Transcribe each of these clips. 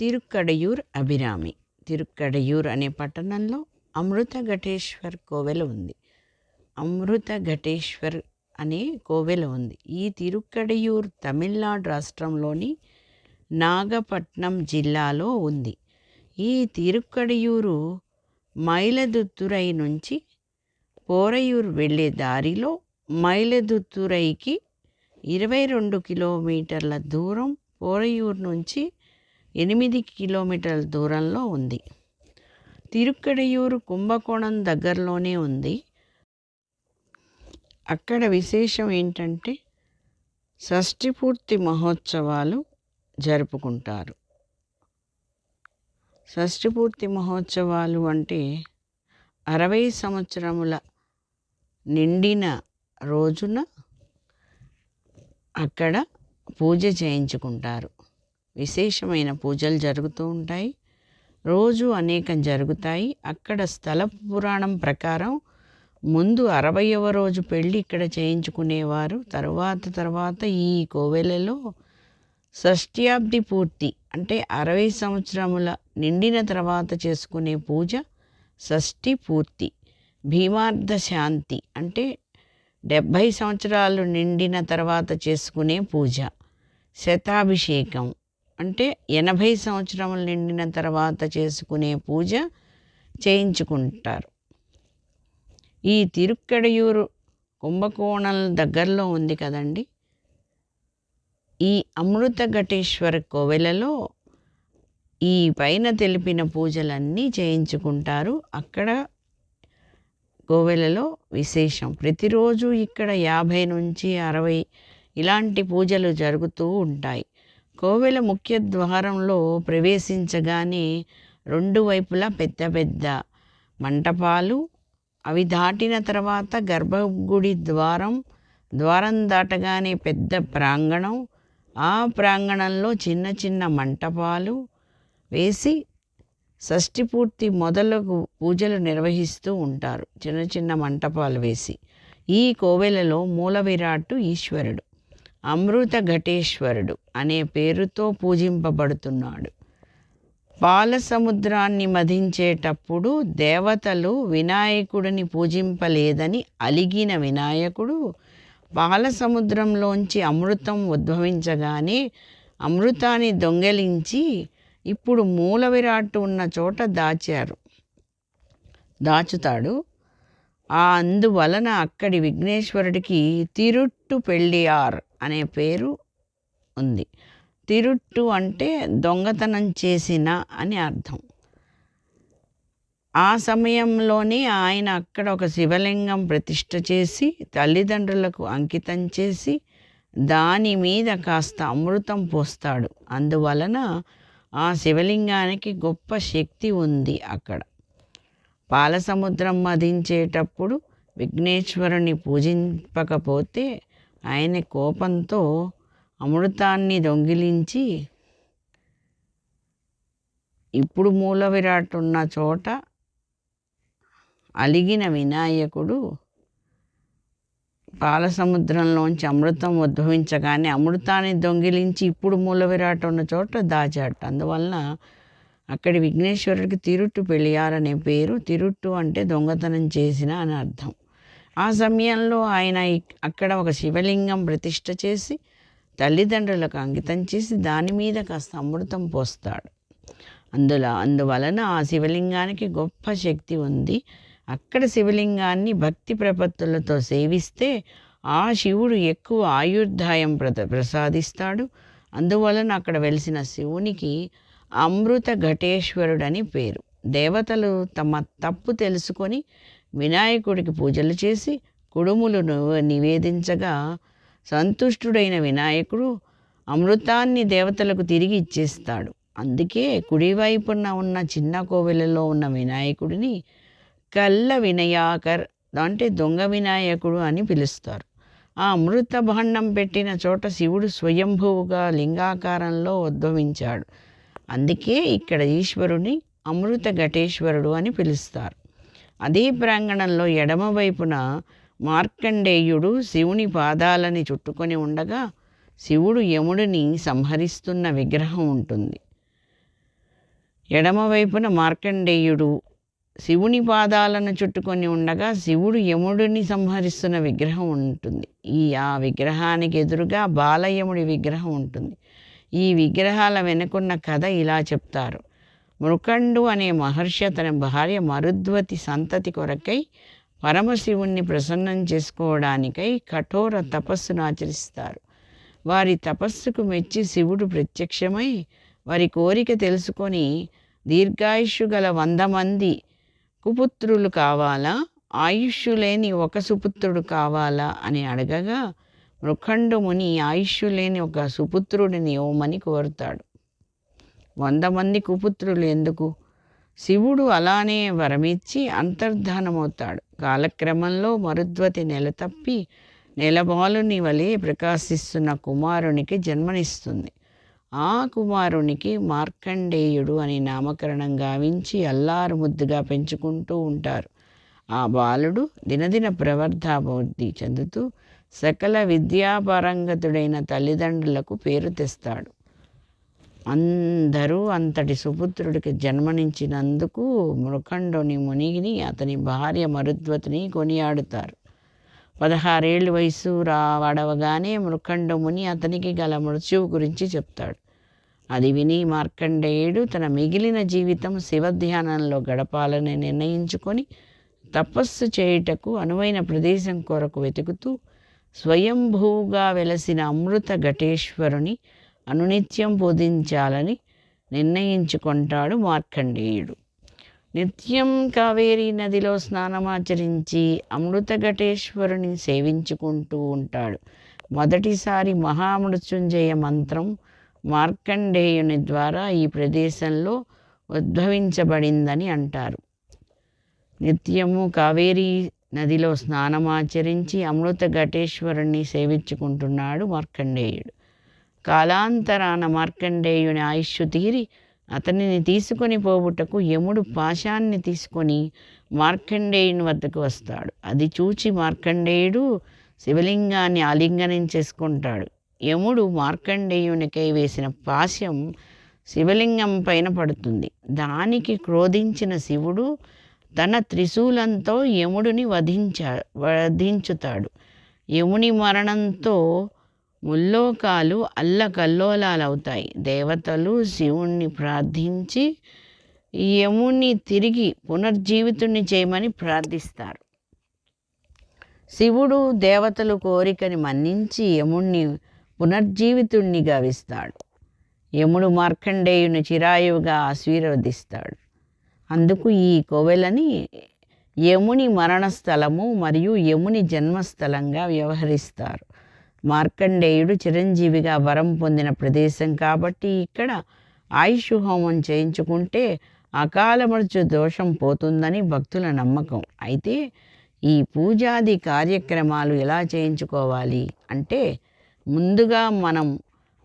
తిరుక్కడయూర్ అభిరామి. తిరుక్కడయూర్ అనే పట్టణంలో అమృత ఘటేశ్వర్ కోవెల ఉంది. అమృత ఘటేశ్వర్ అనే కోవెల ఉంది. ఈ తిరుక్కడయూర్ తమిళనాడు రాష్ట్రంలోని నాగపట్నం జిల్లాలో ఉంది. ఈ తిరుక్కడయూరు మైలదుత్తురై నుంచి పోరయూరు వెళ్ళే దారిలో మైలదుత్తురైకి ఇరవై రెండు కిలోమీటర్ల దూరం పోరయూరు నుంచి ఎనిమిది కిలోమీటర్ల దూరంలో ఉంది. తిరుక్కడయూరు కుంభకోణం దగ్గరలోనే ఉంది. అక్కడ విశేషం ఏంటంటే షష్ఠిపూర్తి మహోత్సవాలు జరుపుకుంటారు. షష్ఠిపూర్తి మహోత్సవాలు అంటే అరవై సంవత్సరముల నిండిన రోజున అక్కడ పూజ చేయించుకుంటారు. విశేషమైన పూజలు జరుగుతూ ఉంటాయి. రోజు అనేకం జరుగుతాయి. అక్కడ స్థల పురాణం ప్రకారం ముందు అరవయవ రోజు పెళ్ళి ఇక్కడ చేయించుకునేవారు. తర్వాత తర్వాత ఈ కోవెలలో షష్ట్యాబ్ది పూర్తి అంటే అరవై సంవత్సరముల నిండిన తర్వాత చేసుకునే పూజ షష్ఠి పూర్తి. భీమార్థ శాంతి అంటే డెబ్భై సంవత్సరాలు నిండిన తర్వాత చేసుకునే పూజ. శతాభిషేకం. అంటే ఎనభై సంవత్సరములు నిండిన తర్వాత చేసుకునే పూజ చేయించుకుంటారు. ఈ తిరుక్కడయూరు కుంభకోణం దగ్గరలో ఉంది కదండి. ఈ అమృత ఘటేశ్వర కోవెలలో ఈ పైన తెలిపిన పూజలన్నీ చేయించుకుంటారు. అక్కడ కోవెలలో విశేషం. ప్రతిరోజు ఇక్కడ యాభై నుంచి అరవై ఇలాంటి పూజలు జరుగుతూ ఉంటాయి. కోవెల ముఖ్య ద్వారంలో ప్రవేశించగానే రెండు వైపులా పెద్ద పెద్ద మంటపాలు అవి దాటిన తర్వాత గర్భగుడి ద్వారం ద్వారం దాటగానే పెద్ద ప్రాంగణం ఆ ప్రాంగణంలో చిన్న చిన్న మంటపాలు వేసి షష్ఠి పూర్తి మొదలగు పూజలు నిర్వహిస్తూ ఉంటారు. చిన్న చిన్న మంటపాలు వేసి. ఈ కోవెలలో మూల విరాట్టు ఈశ్వరుడు. అమృత ఘటేశ్వరుడు అనే పేరుతో పూజింపబడుతున్నాడు. పాల సముద్రాన్ని మధించేటప్పుడు దేవతలు వినాయకుడిని పూజింపలేదని అలిగిన వినాయకుడు పాల సముద్రంలోంచి అమృతం ఉద్భవించగానే అమృతాన్ని దొంగలించి ఇప్పుడు మూల విరాట్టు ఉన్న చోట దాచారు. దాచుతాడు. ఆ అందువలన అక్కడి విఘ్నేశ్వరుడికి తిరుట్టు పెళ్ళియార్ అనే పేరు ఉంది. తిరుట్టు అంటే దొంగతనం చేసిన అని అర్థం. ఆ సమయంలోనే ఆయన అక్కడ ఒక శివలింగం ప్రతిష్ఠ చేసి తల్లిదండ్రులకు అంకితం చేసి దాని మీద కాస్త అమృతం పోస్తాడు. అందువలన ఆ శివలింగానికి గొప్ప శక్తి ఉంది అక్కడ. పాలసముద్రం మదించేటప్పుడు విఘ్నేశ్వరుని పూజింపకపోతే ఆయన కోపంతో అమృతాన్ని దొంగిలించి ఇప్పుడు మూల విరాట్ ఉన్న చోట అలిగిన వినాయకుడు పాలసముద్రంలోంచి అమృతం ఉద్భవించగానే అమృతాన్ని దొంగిలించి ఇప్పుడు మూల విరాట్ ఉన్న చోట దాచాట అందువలన అక్కడి విఘ్నేశ్వరుడికి తిరుట్టు పెళ్ళియారనే పేరు. తిరుట్టు అంటే దొంగతనం చేసిన అని అర్థం. ఆ సమయంలో ఆయన అక్కడ ఒక శివలింగం ప్రతిష్ట చేసి తల్లిదండ్రులకు అంకితం చేసి దాని మీద కాస్త అమృతం పోస్తాడు. అందులో అందువలన ఆ శివలింగానికి గొప్ప శక్తి ఉంది. అక్కడ శివలింగాన్ని భక్తి ప్రపత్తులతో సేవిస్తే ఆ శివుడు ఎక్కువ ఆయుర్దాయం ప్రద ప్రసాదిస్తాడు. అందువలన అక్కడ వెలిసిన శివునికి అమృత ఘటేశ్వరుడని పేరు. దేవతలు తమ తప్పు తెలుసుకొని వినాయకుడికి పూజలు చేసి కుడుములను నివేదించగా సంతుష్టుడైన వినాయకుడు అమృతాన్ని దేవతలకు తిరిగి ఇచ్చేస్తాడు. అందుకే కుడివైపున ఉన్న చిన్న కోవెలలో ఉన్న వినాయకుడిని కల్ల వినయాకర్ అంటే దొంగ వినాయకుడు అని పిలుస్తారు. ఆ అమృత భాండం పెట్టిన చోట శివుడు స్వయంభువుగా లింగాకారంలో ఉద్భవించాడు. అందుకే ఇక్కడ ఈశ్వరుని అమృత ఘటేశ్వరుడు అని పిలుస్తారు. అదే ప్రాంగణంలో ఎడమవైపున మార్కండేయుడు శివుని పాదాలని చుట్టుకొని ఉండగా శివుడు యముడిని సంహరిస్తున్న విగ్రహం ఉంటుంది. ఎడమవైపున మార్కండేయుడు శివుని పాదాలను చుట్టుకొని ఉండగా శివుడు యముడిని సంహరిస్తున్న విగ్రహం ఉంటుంది. ఈ ఆ విగ్రహానికి ఎదురుగా బాలయముడి విగ్రహం ఉంటుంది. ఈ విగ్రహాల వెనుకున్న కథ ఇలా చెప్తారు. మృకండు అనే మహర్షి తన భార్య మరుద్వతి సంతతి కొరకై పరమశివుణ్ణి ప్రసన్నం చేసుకోవడానికై కఠోర తపస్సును ఆచరిస్తారు. వారి తపస్సుకు మెచ్చి శివుడు ప్రత్యక్షమై వారి కోరిక తెలుసుకొని దీర్ఘాయుషు గల వంద మంది కుపుత్రులు కావాలా? ఆయుష్ లేని ఒక సుపుత్రుడు కావాలా? అని అడగగా మృఖండు ముని ఆయుష్ లేని ఒక సుపుత్రుడిని ఇవ్వమని కోరుతాడు. వంద మంది కుపుత్రులు ఎందుకు? శివుడు అలానే వరమిచ్చి అంతర్ధానమవుతాడు. కాలక్రమంలో మరుద్వతి నెలతప్పి నెలబాలుని వలె ప్రకాశిస్తున్న కుమారునికి జన్మనిస్తుంది. ఆ కుమారునికి మార్కండేయుడు అని నామకరణం గావించి అల్లారు ముద్దుగా పెంచుకుంటూ ఉంటారు. ఆ బాలుడు దినదిన ప్రవర్ధాభివృద్ధి చెందుతూ సకల విద్యాపరంగతుడైన తల్లిదండ్రులకు పేరు తెస్తాడు. అందరూ అంతటి సుపుత్రుడికి జన్మనించినందుకు మృఖండుని మునిగిని అతని భార్య మరుద్వతిని కొనియాడుతారు. పదహారేళ్ళు వయసు రావడవగానే మృకండు ముని అతనికి గల మృత్యువు గురించి చెప్తాడు. అది విని మార్కండేయుడు తన మిగిలిన జీవితం శివధ్యానంలో గడపాలని నిర్ణయించుకొని తపస్సు చేయుటకు అనువైన ప్రదేశం కొరకు వెతుకుతూ స్వయంభూగా వెలసిన అమృత ఘటేశ్వరుని అనునిత్యం బోధించాలని నిర్ణయించుకుంటాడు మార్కండేయుడు. నిత్యం కావేరీ నదిలో స్నానమాచరించి అమృత ఘటేశ్వరుని సేవించుకుంటూ ఉంటాడు. మొదటిసారి మహామృత్యుంజయ మంత్రం మార్కండేయుని ద్వారా ఈ ప్రదేశంలో ఉద్భవించబడిందని అంటారు. నిత్యము కావేరీ నదిలో స్నానమాచరించి అమృత ఘటేశ్వరుణ్ణి సేవించుకుంటున్నాడు మార్కండేయుడు. కాలాంతరాన మార్కండేయుని ఆయుష్ తీరి అతనిని తీసుకొని పోవుటకు యముడు పాశాన్ని తీసుకొని మార్కండేయుని వద్దకు వస్తాడు. అది చూచి మార్కండేయుడు శివలింగాన్ని ఆలింగనం చేసుకుంటాడు యముడు మార్కండేయునికై వేసిన పాశం శివలింగం పైన పడుతుంది. దానికి క్రోధించిన శివుడు తన త్రిశూలంతో యముడిని వధించా వధించుతాడు. యముని మరణంతో ముల్లోకాలు అల్లకల్లోలాలవుతాయి. దేవతలు శివుణ్ణి ప్రార్థించి యముణ్ణి తిరిగి పునర్జీవితుణ్ణి చేయమని ప్రార్థిస్తారు. శివుడు దేవతలు కోరికని మన్నించి యముణ్ణి పునర్జీవితుణ్ణి గావిస్తాడు. యముడు మార్కండేయుని చిరాయువుగా ఆశీర్వదిస్తాడు. అందుకు ఈ కోవెలని యముని మరణస్థలము మరియు యముని జన్మస్థలంగా వ్యవహరిస్తారు. మార్కండేయుడు చిరంజీవిగా వరం పొందిన ప్రదేశం కాబట్టి ఇక్కడ ఆయుష్ హోమం చేయించుకుంటే అకాల మృత్యు దోషం పోతుందని భక్తుల నమ్మకం. అయితే ఈ పూజాది కార్యక్రమాలు ఎలా చేయించుకోవాలి అంటే ముందుగా మనం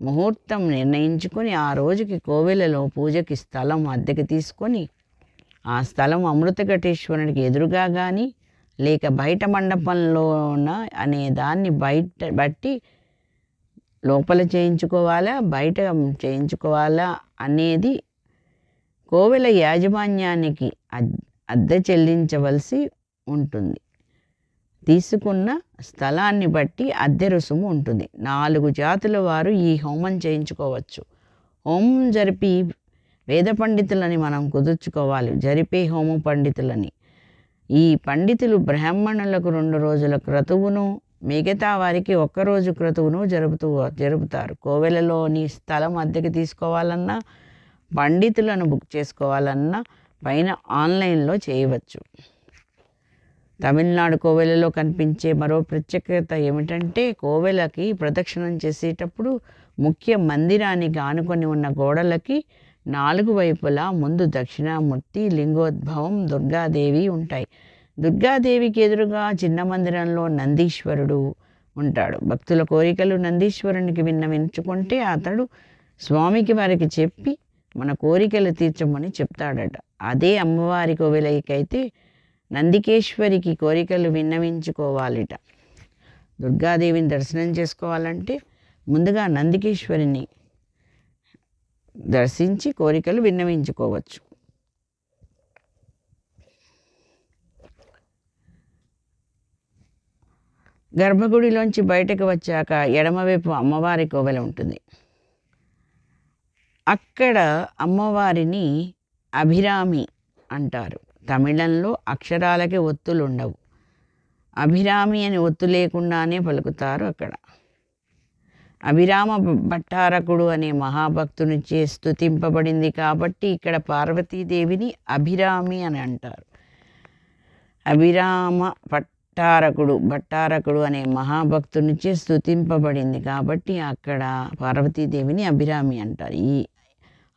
ముహూర్తం నిర్ణయించుకొని ఆ రోజుకి కోవెలలో పూజకి స్థలం అద్దెకి తీసుకొని ఆ స్థలం అమృతఘటేశ్వరునికి ఎదురుగా కానీ లేక బయట మండపంలోన అనే దాన్ని బయట బట్టి లోపల చేయించుకోవాలా బయట చేయించుకోవాలా అనేది కోవెల యాజమాన్యానికి అద్దె చెల్లించవలసి ఉంటుంది. తీసుకున్న స్థలాన్ని బట్టి అద్దె రుసుము ఉంటుంది. నాలుగు జాతుల వారు ఈ హోమం చేయించుకోవచ్చు. హోమం జరిపి వేద పండితులని మనం కుదుర్చుకోవాలి. జరిపే హోమ పండితులని. ఈ పండితులు బ్రాహ్మణులకు రెండు రోజుల క్రతువును మిగతా వారికి ఒక్కరోజు క్రతువును జరుపుతూ జరుపుతారు. కోవెలలోని స్థలం అద్దెకి తీసుకోవాలన్నా పండితులను బుక్ చేసుకోవాలన్నా పైన ఆన్లైన్లో చేయవచ్చు. తమిళనాడు కోవెలలో కనిపించే మరో ప్రత్యేకత ఏమిటంటే కోవెలకి ప్రదక్షిణం చేసేటప్పుడు ముఖ్య మందిరానికి ఆనుకొని ఉన్న గోడలకి నాలుగు వైపులా ముందు దక్షిణామూర్తి లింగోద్భవం దుర్గాదేవి ఉంటాయి. దుర్గాదేవికి ఎదురుగా చిన్న మందిరంలో నందీశ్వరుడు ఉంటాడు. భక్తుల కోరికలు నందీశ్వరునికి విన్నవించుకుంటే అతడు స్వామికి వారికి చెప్పి మన కోరికలు తీర్చమని చెప్తాడట. అదే అమ్మవారి కోవెలకైతే నందికేశ్వరికి కోరికలు విన్నవించుకోవాలిట. దుర్గాదేవిని దర్శనం చేసుకోవాలంటే ముందుగా నందికేశ్వరిని దర్శించి కోరికలు విన్నవించుకోవచ్చు. గర్భగుడిలోంచి బయటకు వచ్చాక ఎడమవైపు అమ్మవారి కోవెల ఉంటుంది. అక్కడ అమ్మవారిని అభిరామి అంటారు. తమిళంలో అక్షరాలకి ఒత్తులు ఉండవు అభిరామి అని ఒత్తు లేకుండానే పలుకుతారు అక్కడ. అభిరామ భట్టారకుడు అనే మహాభక్తునిచే స్తుతింపబడింది కాబట్టి ఇక్కడ పార్వతీదేవిని అభిరామి అని అంటారు. అభిరామ భట్టారకుడు భట్టారకుడు అనే మహాభక్తునిచే స్తుతింపబడింది కాబట్టి అక్కడ పార్వతీదేవిని అభిరామి అంటారు. ఈ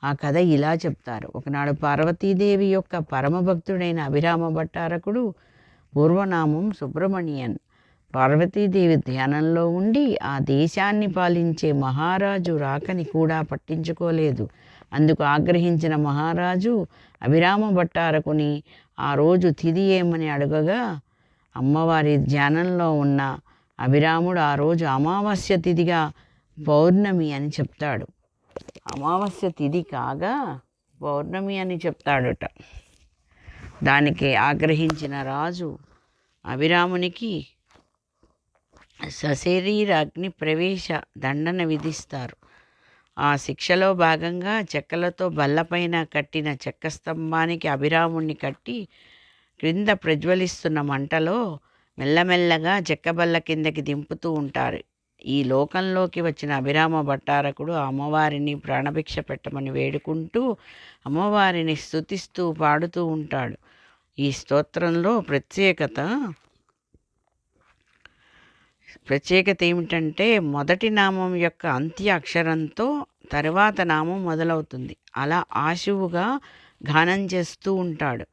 ఆ కథ ఇలా చెప్తారు. ఒకనాడు పార్వతీదేవి యొక్క పరమభక్తుడైన అభిరామ భట్టారకుడు పూర్వనామం సుబ్రహ్మణ్యన్ పార్వతీదేవి ధ్యానంలో ఉండి ఆ దేశాన్ని పాలించే మహారాజు రాకని కూడా పట్టించుకోలేదు. అందుకు ఆగ్రహించిన మహారాజు అభిరామ భట్టారకుని ఆ రోజు తిథి ఏమని అడగగా అమ్మవారి ధ్యానంలో ఉన్న అభిరాముడు ఆ రోజు అమావాస్య తిథిగా పౌర్ణమి అని చెప్తాడు. అమావాస్య తిథి కాగా పౌర్ణమి అని చెప్తాడట. దానికి ఆగ్రహించిన రాజు అభిరామునికి సశరీర అగ్ని ప్రవేశ దండన విధిస్తారు. ఆ శిక్షలో భాగంగా చెక్కలతో బల్లపైన కట్టిన చెక్క స్తంభానికి అభిరాముణ్ణి కట్టి క్రింద ప్రజ్వలిస్తున్న మంటలో మెల్లమెల్లగా చెక్క బల్ల కిందకి దింపుతూ ఉంటారు. ఈ లోకంలోకి వచ్చిన అభిరామ భట్టారకుడు ఆ అమ్మవారిని ప్రాణభిక్ష పెట్టమని వేడుకుంటూ అమ్మవారిని స్తుతిస్తూ పాడుతూ ఉంటాడు. ఈ స్తోత్రంలో ప్రత్యేకత ప్రత్యేకత ఏమిటంటే మొదటి నామం యొక్క అంత్య అక్షరంతో తరువాత నామం మొదలవుతుంది. అలా ఆశువుగా గానం చేస్తూ ఉంటాడు.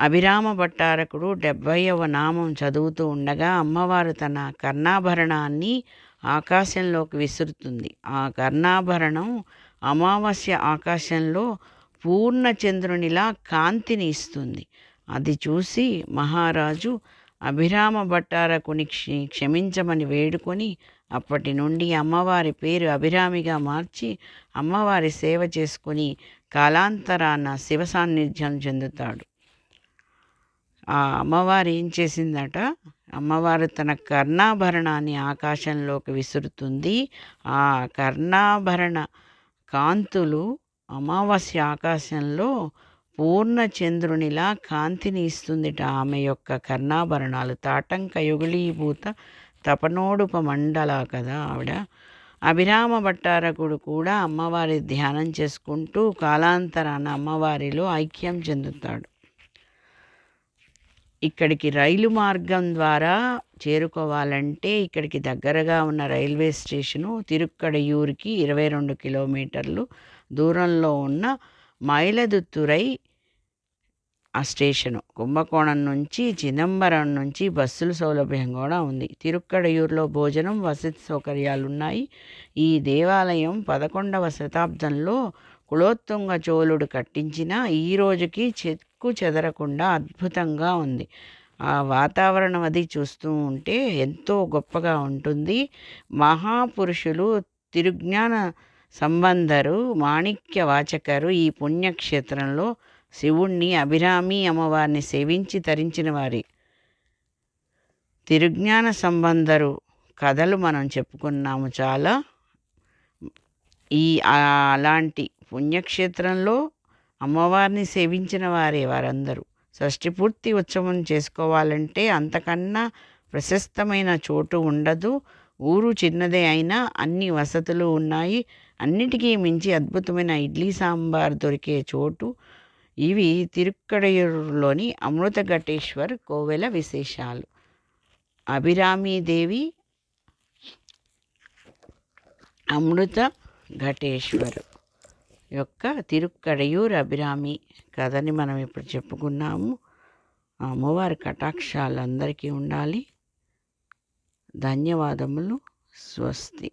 అభిరామ భట్టారకుడు డెబ్భైవ నామం చదువుతూ ఉండగా అమ్మవారు తన కర్ణాభరణాన్ని ఆకాశంలోకి విసురుతుంది. ఆ కర్ణాభరణం అమావాస్య ఆకాశంలో పూర్ణచంద్రునిలా కాంతిని ఇస్తుంది. అది చూసి మహారాజు అభిరామ భట్టారకుని క్షి క్షమించమని వేడుకొని అప్పటి నుండి అమ్మవారి పేరు అభిరామిగా మార్చి అమ్మవారి సేవ చేసుకొని కాలాంతరాన శివ సాన్నిధ్యం చెందుతాడు. ఆ అమ్మవారు ఏం చేసిందట? అమ్మవారు తన కర్ణాభరణాన్ని ఆకాశంలోకి విసురుతుంది. ఆ కర్ణాభరణ కాంతులు అమావాస్య ఆకాశంలో పూర్ణ చంద్రునిలా కాంతిని ఇస్తుందిట ఆమె యొక్క కర్ణాభరణాలు. తాటంక యుగుళీభూత తపనోడుప మండల కదా ఆవిడ. అభిరామ భట్టారకుడు కూడా అమ్మవారి ధ్యానం చేసుకుంటూ కాలాంతరాన అమ్మవారిలో ఐక్యం చెందుతాడు. ఇక్కడికి రైలు మార్గం ద్వారా చేరుకోవాలంటే ఇక్కడికి దగ్గరగా ఉన్న రైల్వే స్టేషను తిరుక్కడయూరుకి ఇరవై రెండు కిలోమీటర్లు దూరంలో ఉన్న మైలదుత్తురై ఆ స్టేషను. కుంభకోణం నుంచి చిదంబరం నుంచి బస్సుల సౌలభ్యం కూడా ఉంది. తిరుక్కడయూరులో భోజనం వసతి సౌకర్యాలు ఉన్నాయి ఈ దేవాలయం పదకొండవ శతాబ్దంలో కులోత్తుంగ చోళుడు కట్టించిన ఈ రోజుకి చెక్కు చెదరకుండా అద్భుతంగా ఉంది. ఆ వాతావరణం అది చూస్తూ ఉంటే ఎంతో గొప్పగా ఉంటుంది. మహాపురుషులు తిరుజ్ఞాన సంబంధరు మాణిక్య వాచకరు ఈ పుణ్యక్షేత్రంలో శివుణ్ణి అభిరామి అమ్మవారిని సేవించి తరించిన వారి తిరుజ్ఞాన సంబంధరు కథలు మనం చెప్పుకున్నాము చాలా. ఈ అలాంటి పుణ్యక్షేత్రంలో అమ్మవారిని సేవించిన వారే వారందరూ. షష్టిపూర్తి ఉత్సవం చేసుకోవాలంటే అంతకన్నా ప్రశస్తమైన చోటు ఉండదు. ఊరు చిన్నదే అయినా అన్ని వసతులు ఉన్నాయి. అన్నిటికీ మించి అద్భుతమైన ఇడ్లీ సాంబార్ దొరికే చోటు ఇవి తిరుక్కడయూరులోని అమృతఘటేశ్వర్ కోవెల విశేషాలు. అభిరామీదేవి అమృత ఘటేశ్వర్ యొక్క తిరుక్కడయూరు అభిరామి కథని మనం ఇప్పుడు చెప్పుకున్నాము. అమ్మవారి కటాక్షాలు అందరికీ ఉండాలి. ధన్యవాదములు. స్వస్తి.